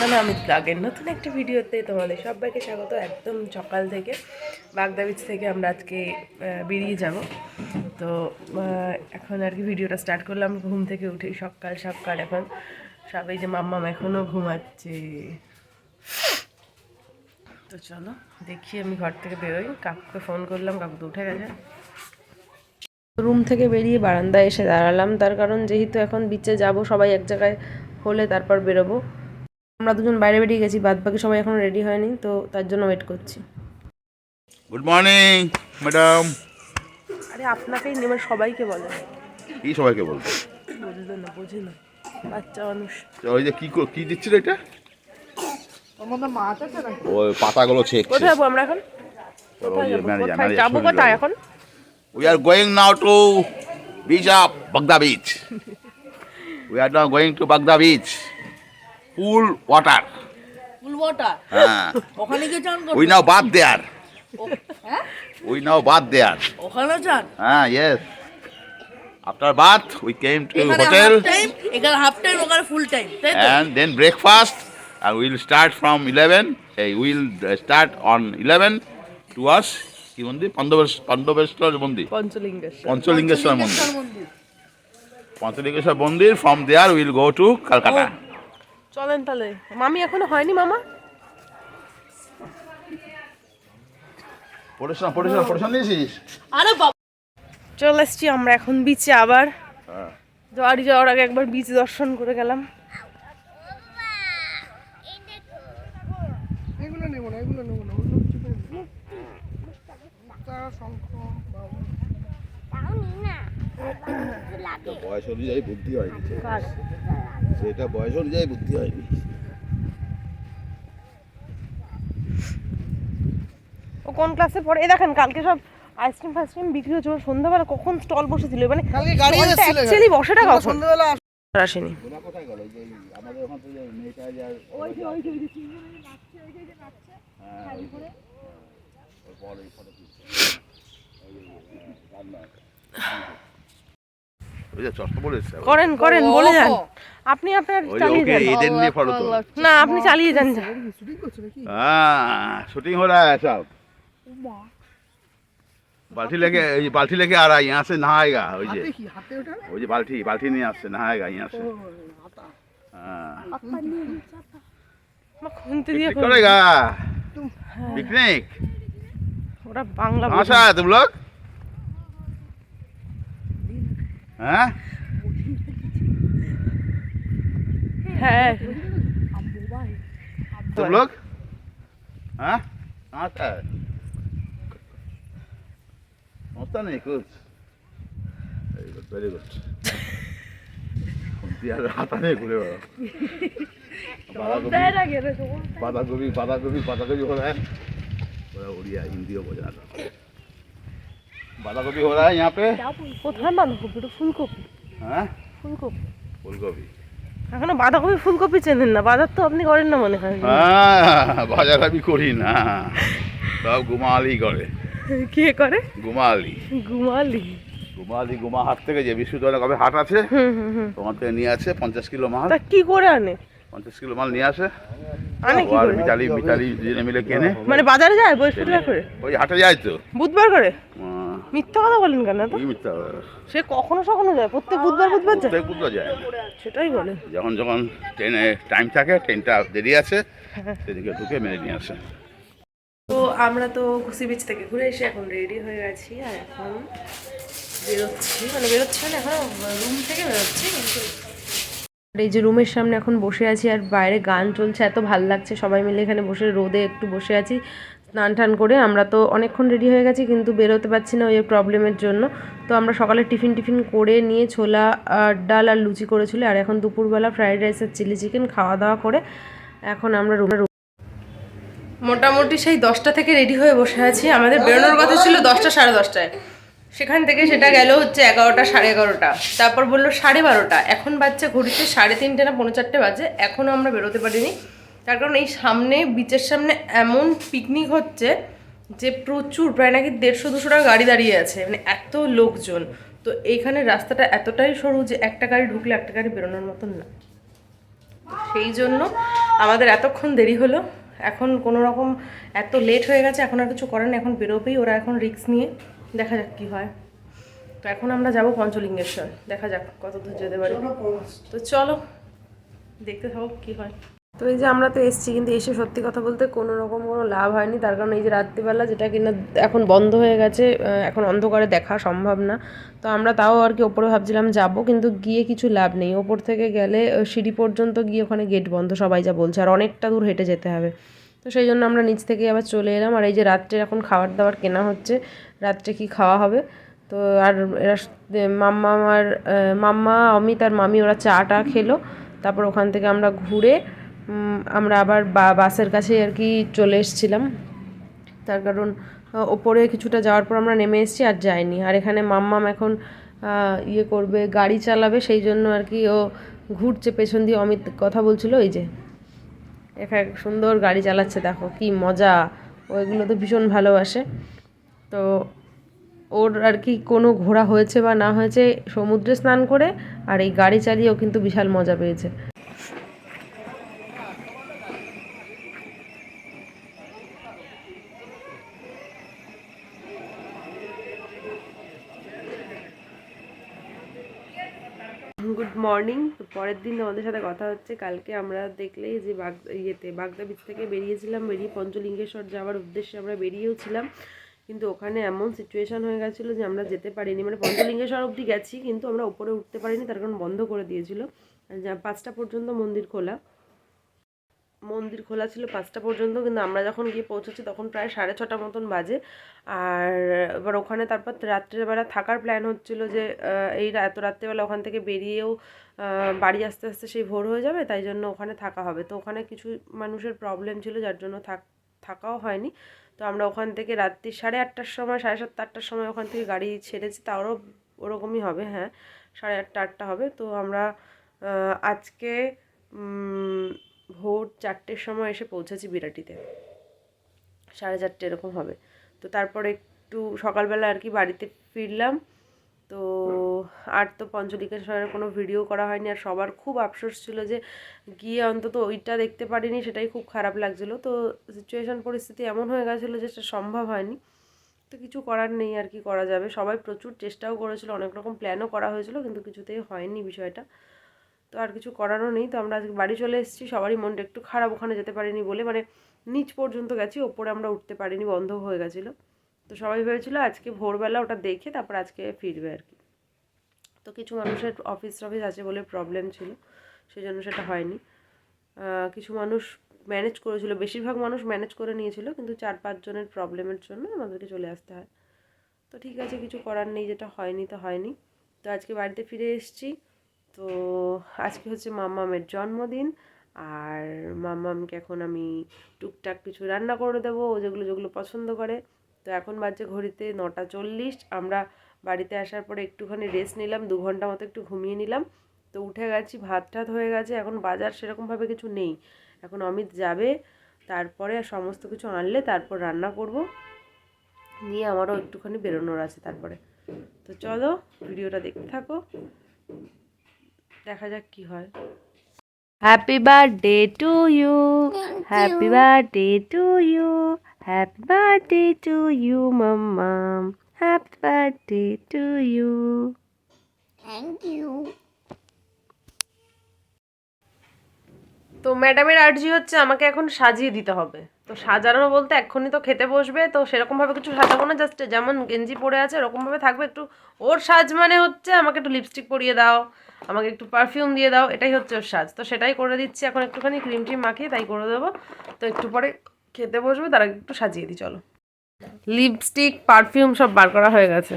সুসানা অমিত ব্লগের নতুন একটা ভিডিওতে তোমাদের সবাইকে স্বাগত একদম সকাল থেকে। বাগদা বিচ থেকে আমরা আজকে বেরিয়ে যাব। তো এখন আর কি ভিডিওটা স্টার্ট করলাম, ঘুম থেকে উঠে সকাল সকাল এখন। সবাই যে মাম্মাম এখনও ঘুমাচ্ছে। তো চলো, দেখি আমি ঘর থেকে বেরোই। কাকুকে ফোন করলাম, কাকু তো উঠে গেছে। রুম থেকে বেরিয়ে বারান্দায় এসে দাঁড়ালাম। তার কারণ যেহেতু এখন বিচে যাব, সবাই এক জায়গায় হলে তারপর বেরোবো। আমরা দুজন বাইরে বেরিয়ে গেছি বাদ বাকি সবাই এখনও রেডি হয়নি তো তার জন্য ওয়েট করছি। গুড মর্নিং ম্যাডাম আরে আপনাকেই নেমে সবাইকে বলে। কি সবাইকে বলব? বুঝলো না বোঝে না। বাচ্চা মানুষ। ওই যে কি কর- কি দিচ্ছিল এটা? ওই পাতাগুলো চেক কোথায় যাব আমরা এখন? কোথায় যাব? কোথায় যাব কোথায় এখন? We are going now to beach of Bagda beach we are now going to Bagda beach full water. Full water? হ্যাঁ। ওখানে গিয়ে চান উই নাও বাদ দেয়ার হ্যাঁ? উই নাও বাদ দেয়ার ওখানে চান? হ্যাঁ yes after bath we came to এখানে হোটেল হাফ টাইম এখানে হাফ টাইম ওখানে ফুল টাইম তাই তো? And then breakfast and we'll start from 11 hey, we'll uh, start on 11 to us. কি মন্দির পঞ্চবেশ পঞ্চবেশ্বর মন্দির। পঞ্চলিঙ্গেশ্বর। পঞ্চলিঙ্গেশ্বর মন্দির। পঞ্চলিঙ্গেশ্বর মন্দির। From there will go to Kolkata চলেন তাহলে। মামি এখনও হয়নি মামা? পড়াশোনা পড়াশোনা পড়াশোনা নিয়েছিস? আরে বাবা। চলে এসছি আমরা এখন বিচে আবার। হ্যাঁ। বাড়ি যাওয়ার আগে একবার বিচ দর্শন করে গেলাম। বয়স অনুযায়ী বুদ্ধি হয়নি সেটা বয়স অনুযায়ী বুদ্ধি হয়নি ও কোন ক্লাসে পড়ে এ দেখেন কালকে সব আইসক্রিম ফাইসক্রিম বিক্রি হচ্ছে সন্ধ্যাবেলা কখন স্টল বসেছিল মানে কালকে গাড়ি এসেছিল অ্যাকচুয়ালি বসেটা কখন সন্ধ্যাবেলা আসেনি ওরা কোথায় গেল ওই যে আমাদের ওখান থেকে মেয়েটা হ্যাঁ, ওই যে। পর এই photo তুলছে। ওই যে, রান্না। ওই যে চশমা পরে এসছে আবার। করেন করেন বলে যান আপনি আপনার ওই যে চালিয়ে ওকে যান এদের নিয়ে ফটো তো না আপনি চালিয়ে যান যা। हाँ शूटिंग हो रहा है सब बाल्टी लेके ये बाल्टी लेके आ रहा है यहाँ से नहाएगा वो जे वो जे बाल्टी बाल्टी नहीं यहाँ से नहाएगा यहाँ से हाँ আমার খুনতে দিয়ে पिकनिक करेगा पिकनिक ওরা বাংলা कहाँ से বোঝে। आए तुम लोग हाँ হ্যাঁ तुम लोग हाँ कहाँ से आए समझता नहीं कुछ वेरी गुड वेरी गुड यार आता नहीं घुरे बाधा गोभी बाधा गोभी बाधा गोभी हो रहा है पूरा उड़िया हिंदी हो जाता बाधा गोभी हो रहा है यहाँ पे কোথায় বাঁধাকপি ওটা ফুলকপি हाँ ফুলকপি फूल गोभी এখনো বাঁধাকপি ফুলকপি চেনেন না বাজার তো আপনি করেন না মনে হয় হ্যাঁ বাজার আমি করি না সব গুমালি করে কে করে গুমালি ঘুমালি গুমালি গুমা হাট থেকে যে বিশ্ববিদ্যালয় কবে হাট আছে হুম হুম হুম তোমার থেকে নিয়ে আসে পঞ্চাশ কিলো মাল তা কি করে আনে পঞ্চাশ কিলো মাল নিয়ে আসে আনে কি ও আর করে মিতালি মিতালি দুজনে মিলে কেনে মানে বাজারে যায় বৃহস্পতিবার করে ওই হাটে যায় তো বুধবার করে আহ, মিথ্যা কথা বলেন কেন তো মিথ্যা কথা? সে কখনো সখনো যায়? প্রত্যেক বুধবার বুধবার যায়? প্রত্যেক বুধবার যায়। সেটাই বলে। যখন যখন ট্রেনে টাইম থাকে ট্রেনটা দেরি আছে সেদিকে ঢুকে মেরে নিয়ে আসে। তো আমরা তো কুসি বিচ থেকে ঘুরে এসে এখন রেডি হয়ে গেছি আর এখন বেরোচ্ছি। মানে বেরোচ্ছি মানে এখন রুম থেকে বেরোচ্ছি কিন্তু এই যে রুমের সামনে এখন বসে আছি আর বাইরে গান চলছে এত ভালো লাগছে। সবাই মিলে এখানে বসে রোদে একটু বসে আছি। স্নান টান করে আমরা তো অনেকক্ষণ রেডি হয়ে গেছি, কিন্তু বেরোতে পারছি না ওই প্রবলেমের জন্য। তো আমরা সকালে টিফিন টিফিন করে নিয়ে ছোলা ডাল আর লুচি করেছিল। আর এখন দুপুরবেলা ফ্রাইড রাইস আর চিলি চিকেন খাওয়া দাওয়া করে এখন আমরা রুমে মোটামুটি সেই দশটা থেকে রেডি হয়ে বসে আছি। আমাদের বেরোনোর কথা ছিল দশটা সাড়ে দশটায়। সেখান থেকে সেটা গেল হচ্ছে এগারোটা সাড়ে এগারোটা। তারপর বলল সাড়ে বারোটা। এখন বাচ্চা ঘড়িতে সাড়ে তিনটে না পৌনে চারটে বাজে। এখনও আমরা বেরোতে পারিনি। তার কারণ এই সামনে বিচের সামনে এমন পিকনিক হচ্ছে যে প্রচুর প্রায় নাকি দেড়শো দুশো টাকা গাড়ি দাঁড়িয়ে আছে মানে এত লোকজন। তো এইখানে রাস্তাটা এতটাই সরু যে একটা গাড়ি ঢুকলে একটা গাড়ি বেরোনোর মতন না। সেই জন্য আমাদের এতক্ষণ দেরি হলো। এখন কোনো রকম এত লেট হয়ে গেছে এখন আর কিছু করার এখন বেরোবেই। ওরা এখন রিস্ক নিয়ে দেখা যাক কি হয়। তো এখন আমরা যাব পঞ্চলিঙ্গেশ্বর। দেখা যাক কত দূর যেতে পারি। তো চলো দেখতে থাকো কি হয়। তো এই যে আমরা তো এসছি, কিন্তু এসে সত্যি কথা বলতে কোনো রকম কোনো লাভ হয়নি। তার কারণ এই যে রাত্রিবেলা যেটা কিনা এখন বন্ধ হয়ে গেছে এখন অন্ধকারে দেখা সম্ভব না। তো আমরা তাও আর কি ওপরে ভাবছিলাম যাব, কিন্তু গিয়ে কিছু লাভ নেই। ওপর থেকে গেলে সিঁড়ি পর্যন্ত গিয়ে ওখানে গেট বন্ধ, সবাই যা বলছে, আর অনেকটা দূর হেঁটে যেতে হবে। তো সেই জন্য আমরা নিচ থেকে আবার চলে এলাম। আর এই যে রাত্রে এখন খাবার দাবার কেনা হচ্ছে, রাত্রে কি খাওয়া হবে? তো আর এরা মাম্মা আমার মাম্মা, অমিত আর মামি ওরা চাটা খেলো। তারপর ওখান থেকে আমরা ঘুরে আমরা আবার বাসের কাছে আর কি চলে এসেছিলাম। তার কারণ ওপরে কিছুটা যাওয়ার পর আমরা নেমে এসেছি আর যাইনি। আর এখানে মাম্মাম এখন ইয়ে করবে, গাড়ি চালাবে, সেই জন্য আর কি ও ঘুরছে, পেছন দিয়ে অমিত কথা বলছিল ওই যে এখানে সুন্দর গাড়ি চালাচ্ছে, দেখো কি মজা। ও এগুলো তো ভীষণ ভালোবাসে। তো ওর আর কি কোনো ঘোরা হয়েছে বা না হয়েছে, সমুদ্রে স্নান করে, আর এই গাড়ি চালিয়েও কিন্তু বিশাল মজা পেয়েছে। গুড মর্নিং তো পরের দিন আমাদের সাথে কথা হচ্ছে। কালকে আমরা দেখলেই যে বাগ, ইয়েতে, বাগদা বিচ থেকে বেরিয়েছিলাম, বেরিয়ে পঞ্চলিঙ্গেশ্বর যাওয়ার উদ্দেশ্যে আমরা বেরিয়েওছিলাম। কিন্তু ওখানে এমন সিচুয়েশান হয়ে গেছিল যে আমরা যেতে পারিনি। মানে পঞ্চলিঙ্গেশ্বর অবধি গেছি, কিন্তু আমরা উপরে উঠতে পারিনি, তার কারণ বন্ধ করে দিয়েছিলো। পাঁচটা পর্যন্ত মন্দির খোলা। মন্দির খোলা ছিল পাঁচটা পর্যন্ত, কিন্তু আমরা যখন গিয়ে পৌঁছেছি তখন প্রায় সাড়ে ছটা মতন বাজে। আর এবার ওখানে তারপর রাত্রেবেলা থাকার প্ল্যান হচ্ছিল যে এই এত রাত্রেবেলা ওখান থেকে বেরিয়েও বাড়ি আসতে আসতে সেই ভোর হয়ে যাবে, তাই জন্য ওখানে থাকা হবে। তো ওখানে কিছু মানুষের প্রবলেম ছিল, যার জন্য থাক, থাকাও হয়নি। তো আমরা ওখান থেকে রাত্রি সাড়ে আটটার সময়, সাড়ে সাতটা আটটার সময় ওখান থেকে গাড়ি ছেড়েছি তারও ওরকমই হবে হ্যাঁ সাড়ে আটটা আটটা হবে। তো আমরা আজকে ভোর চারটের সময় এসে পৌঁছেছি বিরাটিতে। সাড়ে চারটে এরকম হবে। তো তারপরে একটু সকালবেলা আর কি বাড়িতে ফিরলাম। তো আর তো পঞ্চলিকেশ্বরের কোনো ভিডিও করা হয়নি। আর সবার খুব আফসোস ছিল যে গিয়ে অন্তত ওইটা দেখতে পারিনি, সেটাই খুব খারাপ লাগছিল। তো সিচুয়েশন পরিস্থিতি এমন হয়ে গেছিল যে সেটা সম্ভব হয়নি। তো কিছু করার নেই আর কি করা যাবে। সবাই প্রচুর চেষ্টাও করেছিল, অনেক রকম প্ল্যানও করা হয়েছিল, কিন্তু কিছুতেই হয়নি বিষয়টা। তো আর কিছু করারও নেই। তো আমরা আজকে বাড়ি চলে এসেছি। সবারই মনটা একটু খারাপ, ওখানে যেতে পারিনি বলে মানে নিচ পর্যন্ত গেছি, ওপরে আমরা উঠতে পারিনি, বন্ধ হয়ে গেছিল। তো সবাই ভেবেছিল আজকে ভোরবেলা ওটা দেখে তারপর আজকে ফিরবে আর কি। তো কিছু মানুষের অফিস টফিস আছে বলে প্রবলেম ছিল সেই জন্য সেটা হয়নি। কিছু মানুষ ম্যানেজ করেছিল, বেশিরভাগ মানুষ ম্যানেজ করে নিয়েছিল, কিন্তু চার পাঁচজনের প্রবলেমের জন্য আমাদেরকে চলে আসতে হয়। তো ঠিক আছে, কিছু করার নেই, যেটা হয়নি তো হয়নি। তো আজকে বাড়িতে ফিরে এসেছি। তো আজকে হচ্ছে মাম্মামের জন্মদিন আর মাম্মামকে এখন আমি টুকটাক কিছু রান্না করে দেবো, ও যেগুলো যেগুলো পছন্দ করে। তো এখন বাজছে ঘড়িতে নটা চল্লিশ, আমরা বাড়িতে আসার পরে একটুখানি রেস্ট নিলাম, দু ঘণ্টা মতো একটু ঘুমিয়ে নিলাম। তো উঠে গেছি, ভাত টাত হয়ে গেছে, এখন বাজার সেরকমভাবে কিছু নেই। এখন অমিত যাবে, তারপরে সমস্ত কিছু আনলে তারপর রান্না করব। নিয়ে আমারও একটুখানি বেরোনোর আছে তারপরে। তো চলো, ভিডিওটা দেখতে থাকো। দেখা যাক কি হয়। Happy birthday to you happy birthday to you happy birthday to you মাম্মাম happy birthday to you thank you তো ম্যাডামের আর্জি হচ্ছে আমাকে এখন সাজিয়ে দিতে হবে। তো সাজানো বলতে এক্ষুনি তো খেতে বসবে, তো সেরকমভাবে কিছু সাজাবো না জাস্ট যেমন গেঞ্জি পরে আছে এরকমভাবে থাকবে একটু। ওর সাজ মানে হচ্ছে আমাকে একটু লিপস্টিক পরিয়ে দাও, আমাকে একটু পারফিউম দিয়ে দাও, এটাই হচ্ছে ওর সাজ। তো সেটাই করে দিচ্ছি, এখন একটুখানি ক্রিম টিম মাখিয়ে তাই করে দেবো। তো একটু পরে খেতে বসবে, তার একটু সাজিয়ে দিই, চলো। লিপস্টিক পারফিউম সব বার করা হয়ে গেছে।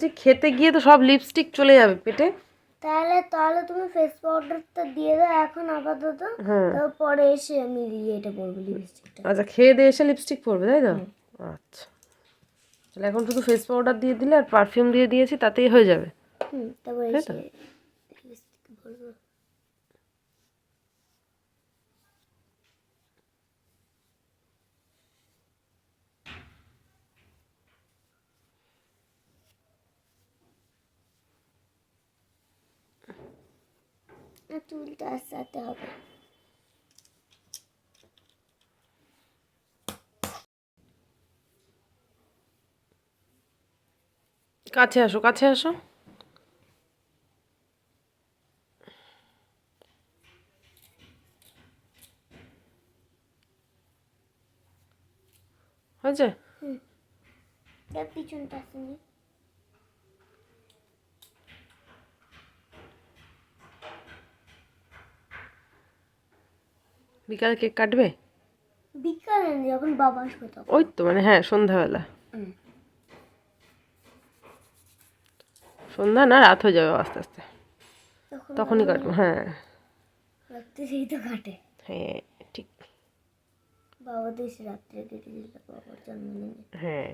যে খেতে গিয়ে তো সব লিপস্টিক চলে যাবে পেটে। তাহলে তাহলে তুমি ফেস পাউডারটা দিয়ে দাও এখন আপাতত। হ্যাঁ। তারপরে এসে আমি এটা করব লিপস্টিকটা আচ্ছা খেয়ে দিয়ে এসে লিপস্টিক পরবে তাই তো? আচ্ছা। তাহলে এখন শুধু ফেস পাউডার দিয়ে দিলে আর পারফিউম দিয়ে দিয়েছি তাতেই হয়ে যাবে। হুম তারপরে তাই তো? এসে লিপস্টিক ভরবো চুলটা আসাতে হবে। কাছে আসো কাছে আসো। হয়েছে? পিছনটা আসেনি। বিকালে কেক কাটবে? বিকালে যখন বাবা আসবে তখন। ওই তো মানে হ্যাঁ সন্ধ্যাবেলা। সন্ধ্যা না রাত হয়ে যাবে আস্তে আস্তে। তখনই কাটবো হ্যাঁ। রাত্রে সেই তো কাটে। হ্যাঁ ঠিক। বাবা তো এসে রাত্রে কেটে দিল বাবার জন্মদিনে। হ্যাঁ।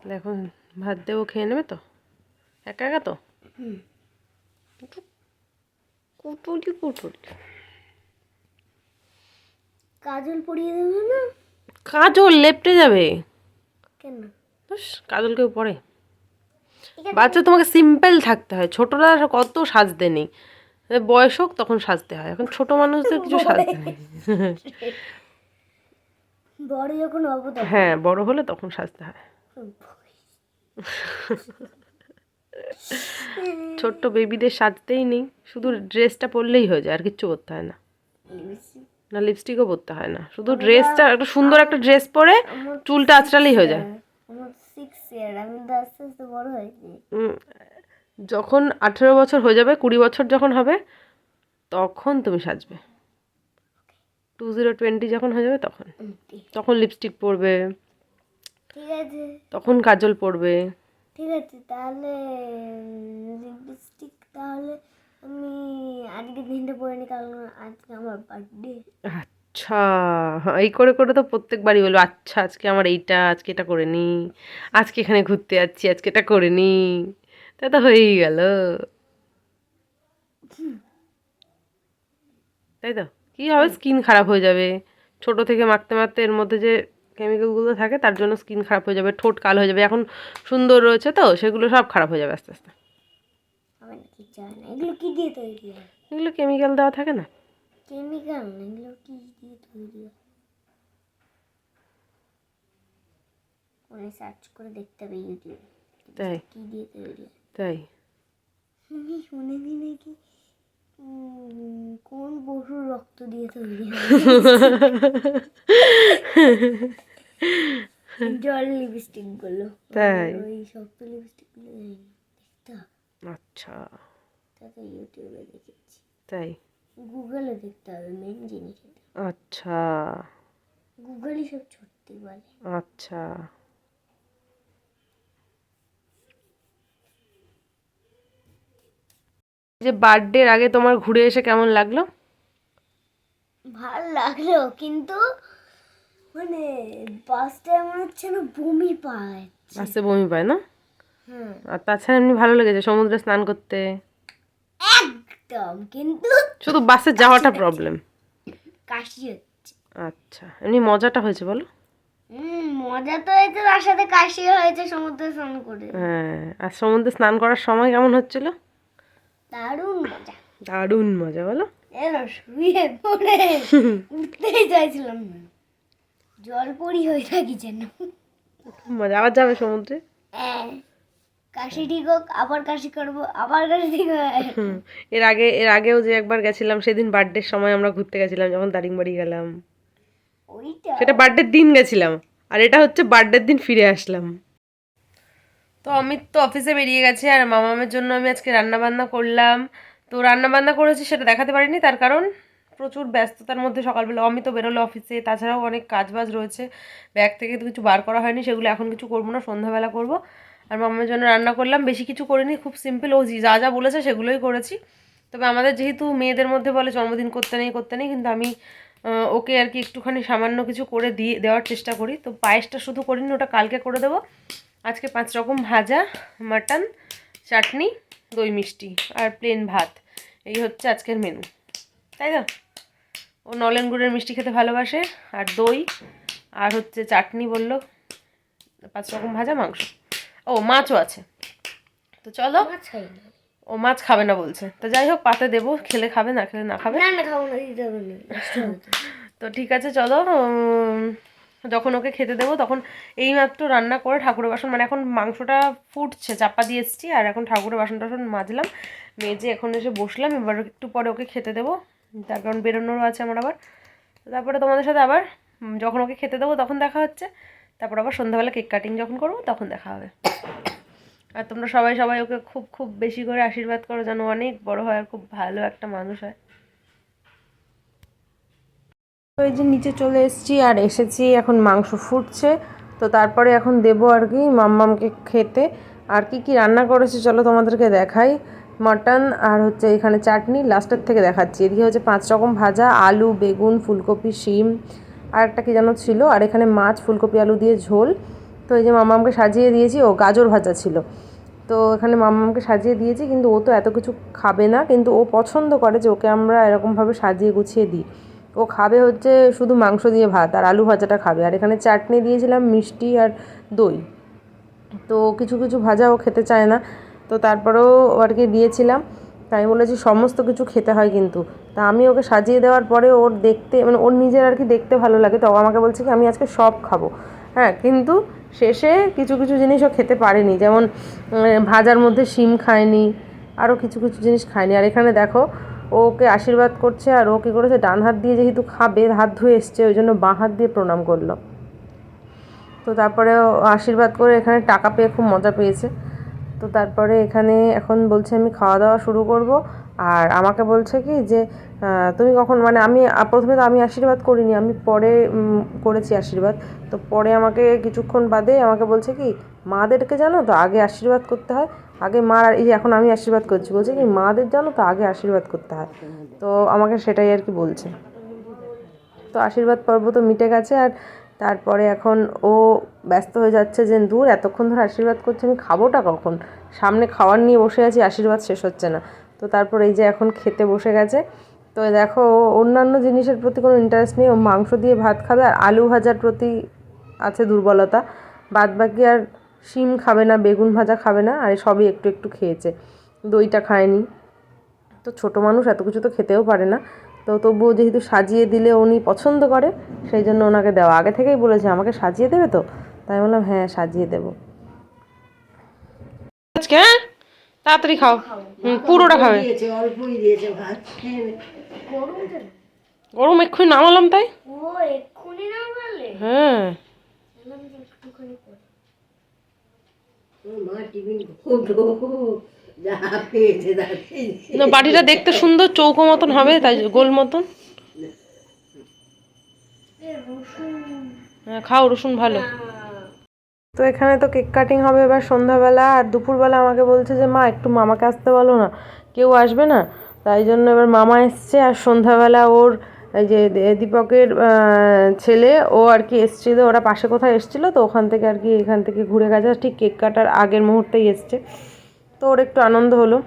এখন ভাত দেবো খেয়ে নেবে তো? একা একা তো? হুম। কুটুরি কুটুরি কাজল পরিয়ে দেবে না? কাজল লেপটে যাবে। কেন? কাজল কেউ পরে বাচ্চা তোমাকে সিম্পল থাকতে হয়। ছোটরা কত সাজতে নেই। বয়স হোক তখন সাজতে হয়। এখন ছোট মানুষদের কিছু সাজতে নেই। বড় যখন হ্যাঁ বড় হলে তখন সাজতে হয়। ছোট্ট বেবিদের সাজতেই নেই। শুধু ড্রেসটা পরলেই হয়ে যায় আর কিচ্ছু করতে হয় না। না লিপস্টিকও পরতে হয় না। শুধু ড্রেসটা একটা সুন্দর একটা ড্রেস পরে চুলটা আঁচড়ালেই হয়ে যায়। যখন আঠেরো বছর হয়ে যাবে কুড়ি বছর যখন হবে তখন তুমি সাজবে। টু জিরো টোয়েন্টি যখন হয়ে যাবে তখন। তখন লিপস্টিক পরবে। ঠিক আছে। তখন কাজল পরবে। ঠিক আছে তাহলে লিপস্টিক তাহলে আমি আজকে দিনটা পরে নি কারণ আজকে আমার বার্থডে আচ্ছা হ্যাঁ, এই করে করে তো প্রত্যেকবারই বলব আচ্ছা আজকে আমার এইটা আজকে এটা করে নি আজকে এখানে ঘুরতে যাচ্ছি আজকে এটা করে নি। তা তো হয়েই গেল। তাই তো? কী হবে? স্কিন খারাপ হয়ে যাবে। ছোট থেকে মাখতে মাখতে এর মধ্যে যে কেমিক্যালগুলো থাকে তার জন্য স্কিন খারাপ হয়ে যাবে ঠোঁট কালো হয়ে যাবে। এখন সুন্দর রয়েছে তো সেগুলো সব খারাপ হয়ে যাবে আস্তে আস্তে। না। এগুলো কি দিয়ে তৈরি হয়? এগুলো কেমিক্যাল দেওয়া থাকে না? কেমিক্যাল না এগুলো কি দিয়ে তৈরি হয়? ফোনে সার্চ করে দেখতে হবে ইউটিউবে তাই? কি দিয়ে তৈরি হয়। তাই? আমি শুনেছি নাকি কোন পশুর রক্ত দিয়ে তৈরি জল লিপস্টিকগুলো। তাই? ওই শক্ত লিপস্টিকগুলো আচ্ছা। তো ইউটিউবে দেখেছি। তাই? গুগলে দেখতে হবে মেন জিনিস আচ্ছা। গুগলই সব সত্যি বলে। আচ্ছা। যে বার্থডের আগে তোমার ঘুরে এসে কেমন লাগল? ভালো লাগল কিন্তু মানে বাসটা এমন হচ্ছে না বমি পায় বাসে বমি পায় না? হ্যাঁ। আর তাছাড়া এমনি ভালো লেগেছে সমুদ্রে স্নান করতে? একদম কিন্তু শুধু বাসে যাওয়াটা প্রবলেম কাশি হচ্ছে। আচ্ছা এমনি মজাটা হয়েছে বলো? মজা তো হয়েছে তার সাথে কাশি হয়েছে সমুদ্রে স্নান করে। হ্যাঁ আর সমুদ্রে স্নান করার সময় কেমন হচ্ছিল? দারুণ মজা। দারুণ মজা বলো। এর শুয়ে পড়ে উঠতেই চাইছিলাম না। জল পরি হয়ে থাকি যেন। মজা আবার যাবে সমুদ্রে? হ্যাঁ। কাশি ঠিক হোক আবার কাশি করব আবার কাশি ঠিক এর আগে এর আগেও যে একবার গেছিলাম সেদিন বার্থডের সময় আমরা ঘুরতে গেছিলাম যখন দারিংবাড়ি গেলাম। ওইটা? সেটা বার্থডের দিন গেছিলাম আর এটা হচ্ছে বার্থডের দিন ফিরে আসলাম। তো অমিত তো অফিসে বেরিয়ে গেছে আর মামামের জন্য আমি আজকে রান্না বান্না করলাম। তো রান্না বান্না করেছি সেটা দেখাতে পারিনি তার কারণ প্রচুর ব্যস্ততার মধ্যে সকালবেলা অমিত বেরোলো অফিসে তাছাড়াও অনেক কাজ বাজ রয়েছে। ব্যাগ থেকে তো কিছু বার করা হয়নি সেগুলো এখন কিছু করব না সন্ধ্যাবেলা করব। আর মামার জন্য রান্না করলাম। বেশি কিছু করিনি, খুব সিম্পল ও যা যা বলেছে সেগুলোই করেছি। তবে আমাদের যেহেতু মেয়েদের মধ্যে বলে জন্মদিন করতে নেই করতে নেই, কিন্তু আমি ওকে আর কি একটুখানি সামান্য কিছু করে দিয়ে, দেওয়ার চেষ্টা করি। তো পায়েসটা শুধু করিনি, ওটা কালকে করে দেবো। আজকে পাঁচ রকম ভাজা, মাটন, চাটনি, দই মিষ্টি আর প্লেন ভাত। এই হচ্ছে আজকের মেনু তাই তো? ও নলেন গুড়ের মিষ্টি খেতে ভালোবাসে। আর দই, আর হচ্ছে চাটনি বলল, পাঁচ রকম ভাজা, মাংস। ও মাছও আছে। তো চলো ও মাছ খাবে না বলছে। তো যাই হোক পাতে দেবো খেলে খাবে না খেলে না খাবে। তো। ঠিক আছে চলো যখন ওকে খেতে দেবো তখন এইমাত্র রান্না করে ঠাকুরের বাসন মানে এখন মাংসটা ফুটছে চাপা দিয়ে এসছি আর এখন ঠাকুরের বাসন টাসন মাজলাম মেজে এখন এসে বসলাম এবার একটু পরে ওকে খেতে দেবো। তার কারণ বেরোনোরও আছে আমার আবার। তারপরে তোমাদের সাথে আবার যখন ওকে খেতে দেবো তখন দেখা হচ্ছে। তারপর আবার সন্ধ্যাবেলা কেক কাটিং যখন করব, তখন দেখা হবে। আর তোমরা সবাই সবাই ওকে খুব খুব বেশি করে আশীর্বাদ করো যেন অনেক বড় হয় আর খুব ভালো একটা মানুষ হয়। এই যে নিচে চলে এসেছি আর এসেছি, এখন মাংস ফুটছে। তো তারপরে এখন দেবো আর কি মাম্মামকে খেতে। আর কি কি রান্না করেছে চলো তোমাদেরকে দেখাই। মটন আর হচ্ছে এখানে চাটনি, লাস্টের থেকে দেখাচ্ছি। এদিকে হচ্ছে পাঁচ রকম ভাজা, আলু, বেগুন, ফুলকপি, শিম আর একটা কি যেন ছিল, আর এখানে মাছ, ফুলকপি, আলু দিয়ে ঝোল। তো এই যে মাম্মামকে সাজিয়ে দিয়েছি, ও গাজর ভাজা ছিল। তো এখানে মাম্মামকে সাজিয়ে দিয়েছি, কিন্তু ও তো এত কিছু খাবে না, কিন্তু ও পছন্দ করে যে ওকে আমরা এরকমভাবে সাজিয়ে গুছিয়ে দিই। ও খাবে হচ্ছে শুধু মাংস দিয়ে ভাত, আর আলু ভাজাটা খাবে। আর এখানে চাটনি দিয়েছিলাম, মিষ্টি আর দই। তো কিছু কিছু ভাজা ও খেতে চায় না। তো তারপরেও আর কি দিয়েছিলাম। তাই বলেছি, সমস্ত কিছু খেতে হয় কিন্তু। তা আমি ওকে সাজিয়ে দেওয়ার পরে ওর দেখতে মানে ওর নিজের আর কি দেখতে ভালো লাগে। তো আমাকে বলছে কি, আমি আজকে সব খাব। হ্যাঁ কিন্তু শেষে কিছু কিছু জিনিস ও খেতে পারেনি। যেমন ভাজার মধ্যে শিম খায়নি আরও কিছু কিছু জিনিস খায়নি। আর এখানে দেখো, ওকে আশীর্বাদ করছে আর ও কী করেছে, ডান হাত দিয়ে যেহেতু খাবে, হাত ধুয়ে এসছে, ওই জন্য বাঁ হাত দিয়ে প্রণাম করল। তো তারপরে আশীর্বাদ করে এখানে টাকা পেয়ে খুব মজা পেয়েছে। তো তারপরে এখানে এখন বলছে, আমি খাওয়া দাওয়া শুরু করব। আর আমাকে বলছে কি যে তুমি কখন মানে আমি প্রথমে তো আমি আশীর্বাদ করিনি, আমি পরে করেছি আশীর্বাদ। তো পরে আমাকে কিছুক্ষণ বাদে আমাকে বলছে কি, মাদেরকে জানো তো আগে আশীর্বাদ করতে হয়, আগে মা এই এখন আমি আশীর্বাদ করছি, বলছে কি, মাদের জানো তো আগে আশীর্বাদ করতে হয়। তো আমাকে সেটাই আর কি বলছে। তো আশীর্বাদ পর্ব তো মিটে গেছে, আর তারপরে এখন ও ব্যস্ত হয়ে যাচ্ছে যে, দূর, এতক্ষণ ধরে আশীর্বাদ করছে, আমি খাবোটা কখন? সামনে খাওয়ার নিয়ে বসে আছি, আশীর্বাদ শেষ হচ্ছে না। তো তারপর এই যে এখন খেতে বসে গেছে। তো দেখো অন্যান্য জিনিসের প্রতি কোনো ইন্টারেস্ট নেই, ও মাংস দিয়ে ভাত খাবে আর আলু ভাজার প্রতি আছে দুর্বলতা। বাদ বাকি আর শিম খাবে না, বেগুন ভাজা খাবে না, আর সবই একটু একটু খেয়েছে। দইটা খায়নি। তো ছোট মানুষ এত কিছু তো খেতেও পারে না। তো তবুও যেহেতু সাজিয়ে দিলে উনি পছন্দ করে, সেই জন্য ওনাকে দেওয়া। আগে থেকেই বলেছে, আমাকে সাজিয়ে দেবে তো? তাই বললাম হ্যাঁ সাজিয়ে দেবো। আজকে হ্যাঁ? তাড়াতাড়ি খাও। হুম, পুরোটা খাবে। দিয়েছে অল্পই দিয়েছে ভাত খেয়ে নে। গরম এক্ষুনি নামালাম তাই? হ্যাঁ। না বাড়িটা দেখতে সুন্দর চৌকো মতন হবে তাই গোল মতন। হ্যাঁ খাও রসুন ভালো। তো এখানে তো কেক কাটিং হবে এবার সন্ধ্যাবেলা, আর দুপুরবেলা আমাকে বলছে যে, মা, একটু মামাকে আসতে বলো না, কেউ আসবে না। তাই জন্য এবার মামা এসছে, আর সন্ধ্যাবেলা ওর এই যে দীপকের ছেলে, ও আর কি এসছিল ওরা পাশে কোথায় এসছিল, তো ওখান থেকে আর কি এখান থেকে ঘুরে গেছে ঠিক কেক কাটার আগের মুহূর্তেই এসছে। তো ওর একটু আনন্দ হলো।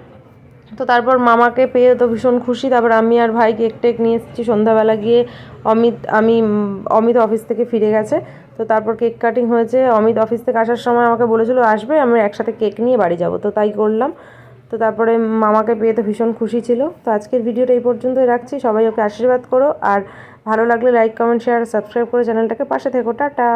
তো তারপর মামাকে পেয়ে তো ভীষণ খুশি, তারপর আমি আর ভাই কেক টেক নিয়ে এসেছি। সন্ধ্যাবেলা গিয়ে অমিত, আমি, অমিত অফিস থেকে ফিরে গেছে। তো তারপর কেক কাটিং হয়েছে। অমিত অফিস থেকে আসার সময় আমাকে বলেছিল, আসবে আমরা একসাথে কেক নিয়ে বাড়ি যাব। তো তাই করলাম। তো তারপরে মামাকে পেয়ে তো ভীষণ খুশি ছিল। তো আজকের ভিডিওটা এই পর্যন্তই রাখছি। সবাই ওকে আশীর্বাদ করো। আর ভালো লাগলে লাইক কমেন্ট শেয়ার সাবস্ক্রাইব করে চ্যানেলটাকে পাশে থেকো। টাটা!